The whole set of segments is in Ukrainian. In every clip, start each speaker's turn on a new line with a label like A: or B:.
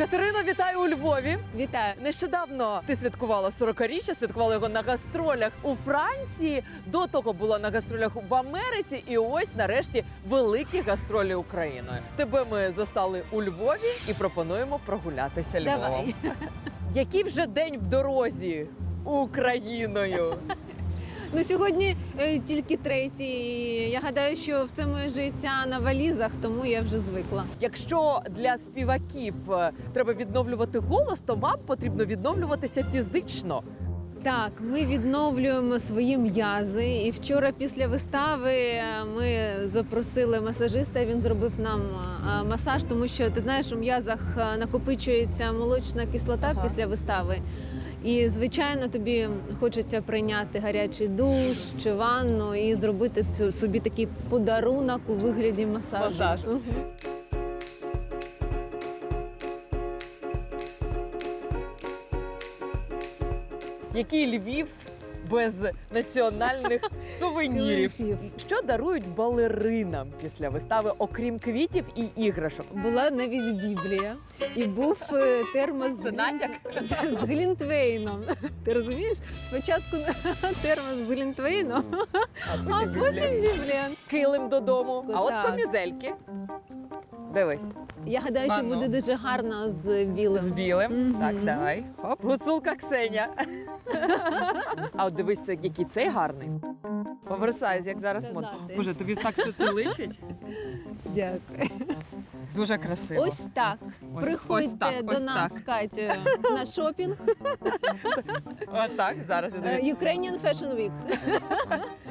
A: Катерино, вітаю у Львові.
B: Вітаю.
A: Нещодавно ти святкувала 40-річчя, святкувала його на гастролях у Франції. До того була на гастролях в Америці, і ось нарешті великі гастролі Україною. Тебе ми застали у Львові і пропонуємо прогулятися Львовом.
B: Давай.
A: Який вже день в дорозі Україною?
B: Ну сьогодні е, тільки третій. Я гадаю, що все моє життя на валізах, тому я вже звикла.
A: Якщо для співаків е, треба відновлювати голос, то вам потрібно відновлюватися фізично.
B: Так, ми відновлюємо свої м'язи. І вчора після вистави е, ми запросили масажиста. Він зробив нам е, масаж, тому що ти знаєш, у м'язах е, накопичується молочна кислота
A: Ага.
B: після вистави. І звичайно, тобі хочеться прийняти гарячий душ чи ванну і зробити собі такий подарунок у вигляді масажу.
A: Масаж. Який Львів без національних сувенірів? Що дарують балеринам після вистави, окрім квітів і іграшок?
B: Була навіть Біблія, і був е, термос з,
A: глінт...
B: з, з Глінтвейном. Ти розумієш? Спочатку термос з Глінтвейном, а потім Біблія.
A: килим додому. А от комізельки. Дивись,
B: Я гадаю, що буде дуже гарно з білим.
A: з білим.
B: Мгм.
A: Так, давай. Хоп. Гуцулка Ксеня. А от дивись, який цей гарний. Оверсайз, як зараз модно.
B: Сказати.
A: Боже, тобі так все це личить?
B: Дякую.
A: Дуже красиво.
B: Ось так.
A: Ось-
B: Приходьте
A: ось так,
B: до
A: ось
B: нас
A: так.
B: з Катєю на шопінг
A: Отак, зараз я
B: Е,
A: дивлюсь.
B: Ukrainian Fashion Week.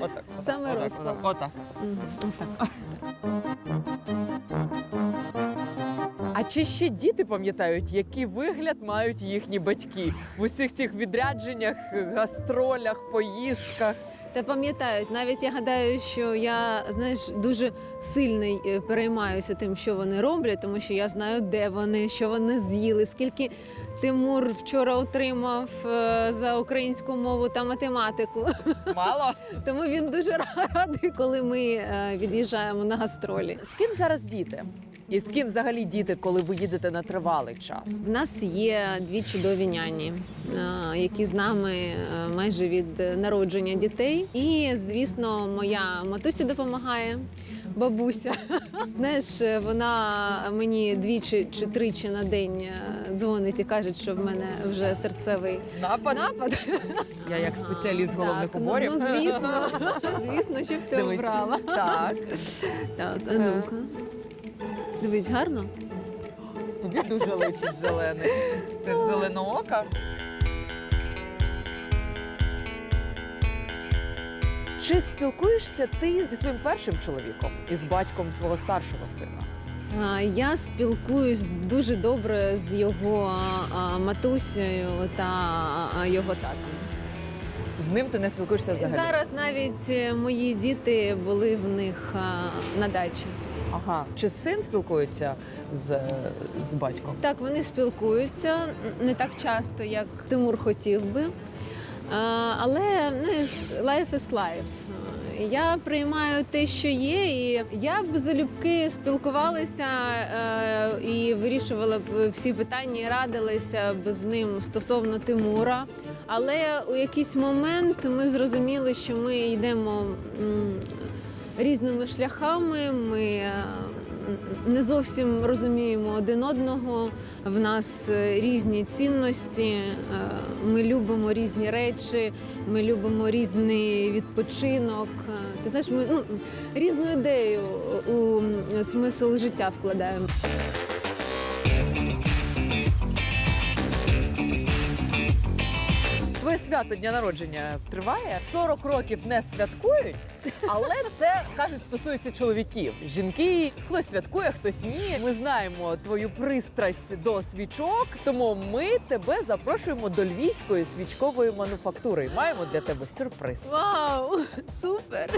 A: Отак.
B: Саме
A: отак,
B: розпал.
A: отак, Отак.
B: Мгм,
A: чи ще діти пам'ятають, який вигляд мають їхні батьки в усіх цих відрядженнях, гастролях, поїздках?
B: Та пам'ятають, навіть я гадаю, що я знаєш дуже сильно е, переймаюся тим, що вони роблять, тому що я знаю, де вони, що вони з'їли, скільки Тимур вчора отримав е, за українську мову та математику.
A: Мало?
B: Тому він дуже радий, коли ми е, від'їжджаємо на гастролі.
A: З ким зараз діти? І з ким взагалі діти, коли ви їдете на тривалий час?
B: В нас є дві чудові няні, е, які з нами е, майже від народження дітей. І, звісно, моя матуся допомагає. Бабуся, знаєш, вона мені двічі чи тричі на день е, дзвонить і каже, що в мене вже серцевий
A: Напад?
B: напад.
A: Я як спеціаліст головних
B: так,
A: уборів.
B: Ну, ну звісно, звісно, щоб ти обрала.
A: Так.
B: Так, а ну-ка. Дивись, гарно.
A: Тобі дуже личить зелений. Ти ж зеленоока. Чи спілкуєшся ти зі своїм першим чоловіком і з батьком свого старшого сина?
B: А, Я спілкуюсь дуже добре з його а, матусею та а, його татом.
A: З ним ти не спілкуєшся взагалі?
B: Зараз навіть е, мої діти були в них а, на дачі.
A: Ага. Чи син спілкується з, з батьком?
B: Так, вони спілкуються не так часто, як Тимур хотів би. А, Але ну, life is life. Я приймаю те, що є, і я б залюбки спілкувалася е, і вирішувала б всі питання, і радилася б з ним стосовно Тимура. Але у якийсь момент ми зрозуміли, що ми йдемо різними шляхами. Ми е, не зовсім розуміємо один одного. В нас е, різні цінності. е, Ми любимо різні речі, ми любимо різний відпочинок. Ти знаєш, ми ну, різну ідею у смисл життя вкладаємо.
A: Свято дня народження триває 40 років не святкують, але це кажуть стосується чоловіків. Жінки хтось святкує, хтось ні. Ми знаємо твою пристрасть до свічок, тому ми тебе запрошуємо до львівської свічкової мануфактури. Маємо для тебе сюрприз.
B: Вау! Супер!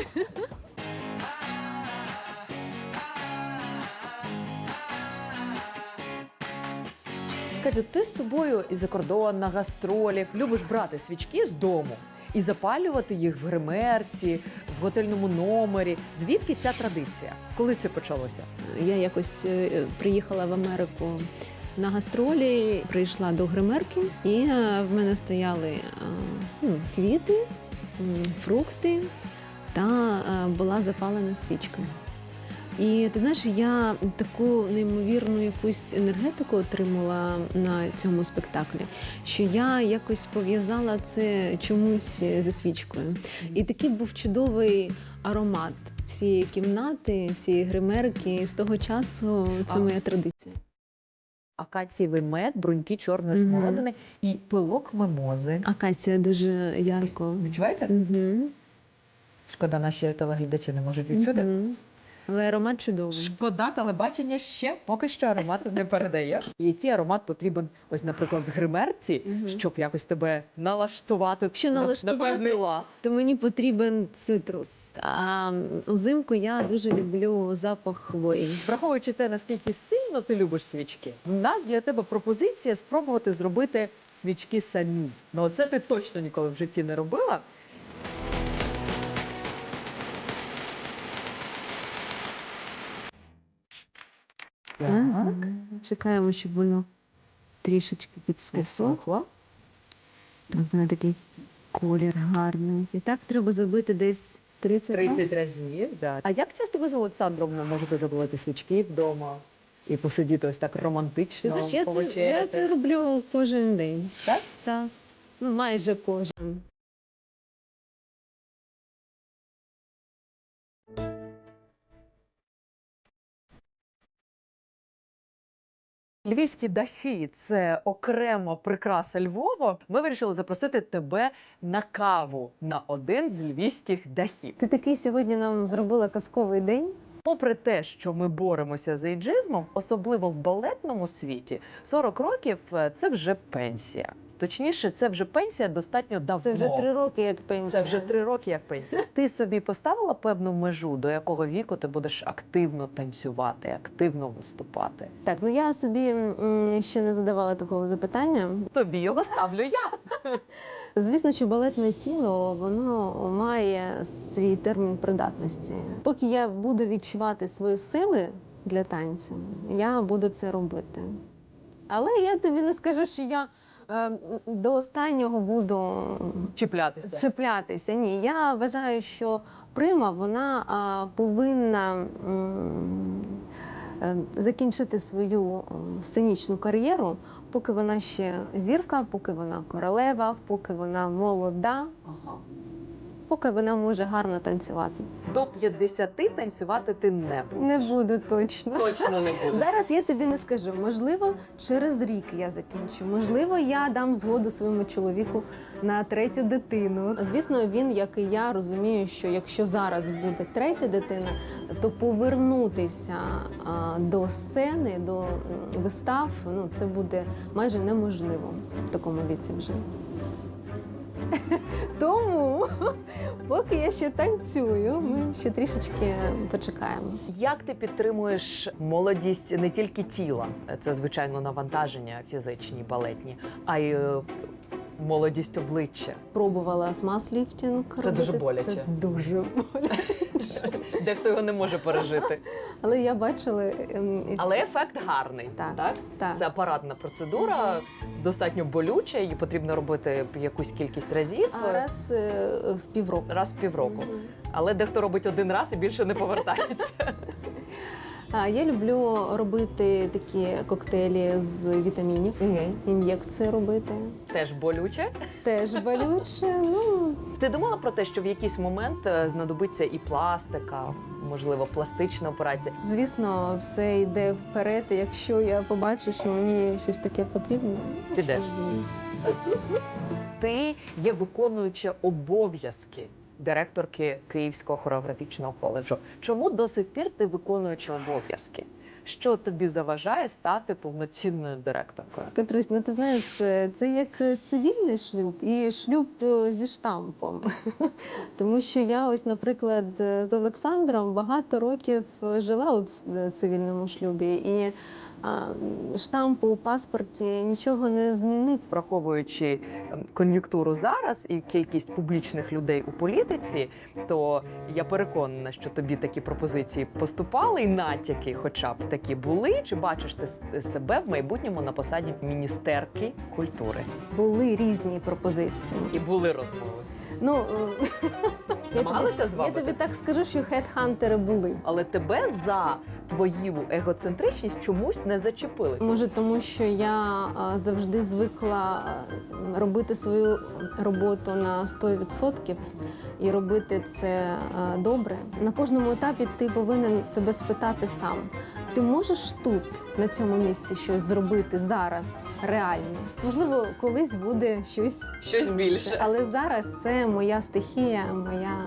A: Катю, ти з собою і за кордон на гастролі любиш брати свічки з дому і запалювати їх в гримерці, в готельному номері. Звідки ця традиція? Коли це почалося?
B: Я якось е, приїхала в Америку на гастролі прийшла до гримерки, і е, в мене стояли е, ну, квіти, фрукти та була запалена свічка. І ти знаєш, я таку неймовірну якусь енергетику отримала на цьому спектаклі, що я якось пов'язала це чомусь зі свічкою. І такий був чудовий аромат всієї кімнати, всієї гримерки. І з того часу це моя традиція.
A: Акацієвий мед, бруньки чорної
B: Мгм.
A: смородини і пилок мимози.
B: Акація дуже ярко.
A: Відчуваєте?
B: Угу.
A: Шкода, наші телеглядачі не можуть відчути.
B: Угу. Але аромат чудовий.
A: Шкода, телебачення ще поки що аромату не передає. І який аромат потрібен, ось, наприклад, в гримерці,
B: Мгм.
A: щоб якось тебе налаштувати
B: Що
A: на-
B: налаштувати?
A: на.
B: То мені потрібен цитрус. А взимку я дуже люблю запах хвої.
A: Враховуючи те, наскільки сильно ти любиш свічки, у нас для тебе пропозиція спробувати зробити свічки самі. Ну це ти точно ніколи в житті не робила.
B: Ага. Чекаємо, щоб воно трішечки підсохло.
A: Підсохло.
B: Так, вона такий колір гарний. І так треба зробити десь 30 разів.
A: 30 разів. Да. А як часто ви з Олександром можете забувати свічки вдома і посидіти ось так романтично?
B: Знаєш, я, це, я
A: повечеряти?
B: це роблю кожен день.
A: Так?
B: Так. Ну, майже кожен.
A: Львівські дахи це окрема прикраса Львова. Ми вирішили запросити тебе на каву на один з львівських дахів.
B: Ти такий сьогодні нам зробила казковий день.
A: Попри те, що ми боремося з ейджизмом, особливо в балетному світі, 40 років е, це вже пенсія. Точніше, це вже пенсія достатньо давно.
B: Це вже три роки, як пенсія.
A: Це вже три роки як пенсія. Ти собі поставила певну межу, до якого віку ти будеш активно танцювати, активно виступати.
B: Так, ну я собі м, ще не задавала такого запитання.
A: Тобі його ставлю я.
B: Звісно, що балетне тіло воно має свій термін придатності. Поки я буду відчувати свої сили для танцю, я буду це робити. Але я тобі не скажу, що я е, до останнього буду
A: Чіплятися.
B: чіплятися. Ні, я вважаю, що прима вона а, повинна е, закінчити свою сценічну кар'єру, поки вона ще зірка, поки вона королева, поки вона молода,
A: Ага.
B: Поки вона може гарно танцювати.
A: До 50 танцювати ти не будеш.
B: Не буду точно.
A: Точно не будеш.
B: Зараз я тобі не скажу. Можливо, через рік я закінчу. Можливо, я дам згоду своєму чоловіку на третю дитину. Звісно, він, як і я, розуміє, що якщо зараз буде третя дитина, то повернутися а, до сцени, до вистав, ну це буде майже неможливо в такому віці вже. Поки я ще танцюю, ми ще трішечки почекаємо.
A: Як ти підтримуєш молодість не тільки тіла, це звичайно навантаження фізичні, балетні, а й е, молодість обличчя.
B: Пробувала смаз-ліфтінг.
A: Це
B: робити.
A: дуже боляче.
B: Це дуже боляче.
A: Дехто його не може пережити.
B: Але я бачила ем,
A: Але ефект гарний.
B: Так.
A: так?
B: так.
A: Це апаратна процедура, достатньо болюча, її потрібно робити якусь кількість разів.
B: А раз е, в півроку.
A: Раз в півроку. Але дехто робить один раз і більше не повертається.
B: Я люблю робити такі коктейлі з вітамінів, ін'єкції робити.
A: Теж болюче.
B: Теж болюче. Ну
A: Ти думала про те, що в якийсь момент е, знадобиться і пластика, можливо, пластична операція.
B: звісно, все йде вперед. і Якщо я побачу, що мені щось таке потрібно,
A: Підеш. Ти є виконуюча обов'язки директорки Київського хореографічного коледжу. Чому до сих пір ти виконуюча обов'язки? Що тобі заважає стати повноцінною директоркою?
B: Катрусь, ну ти знаєш, е, це як е, цивільний шлюб і шлюб е, зі штампом. Тому що я, ось, наприклад, з Олександром багато років жила у цивільному шлюбі, і штампу у паспорті нічого не змінив.
A: Враховуючи ем, кон'юнктуру зараз і кількість публічних людей у політиці, то я переконана, що тобі такі пропозиції поступали і натяки, хоча б такі були. Чи бачиш ти себе в майбутньому на посаді міністерки культури?
B: Були різні пропозиції.
A: І були розмови.
B: Ну я тобі,
A: Намагалися
B: я тобі так скажу, що хедхантери були.
A: Але тебе за твою егоцентричність чомусь не зачепили.
B: Може, тому що я а, завжди звикла робити свою роботу на 100% і робити це а, добре. На кожному етапі ти повинен себе спитати сам: ти можеш тут, на цьому місці, щось зробити зараз реально? Можливо, колись буде щось
A: Щось більше.
B: але зараз це моя стихія, моя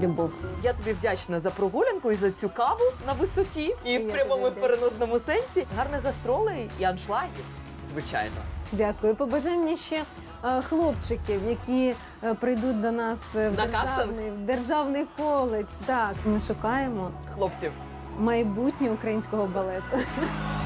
B: любов.
A: Я тобі вдячна за прогулянку і за цю каву на висоті, і
B: Я
A: в прямому і
B: тобі
A: в переносному сенсі. Гарних гастролей і аншлагів, звичайно.
B: Дякую. Побажай мені ще е, хлопчиків, які е, прийдуть до нас е, в
A: На
B: державний, в державний коледж. Так, ми шукаємо
A: Хлопців.
B: майбутнє українського балету.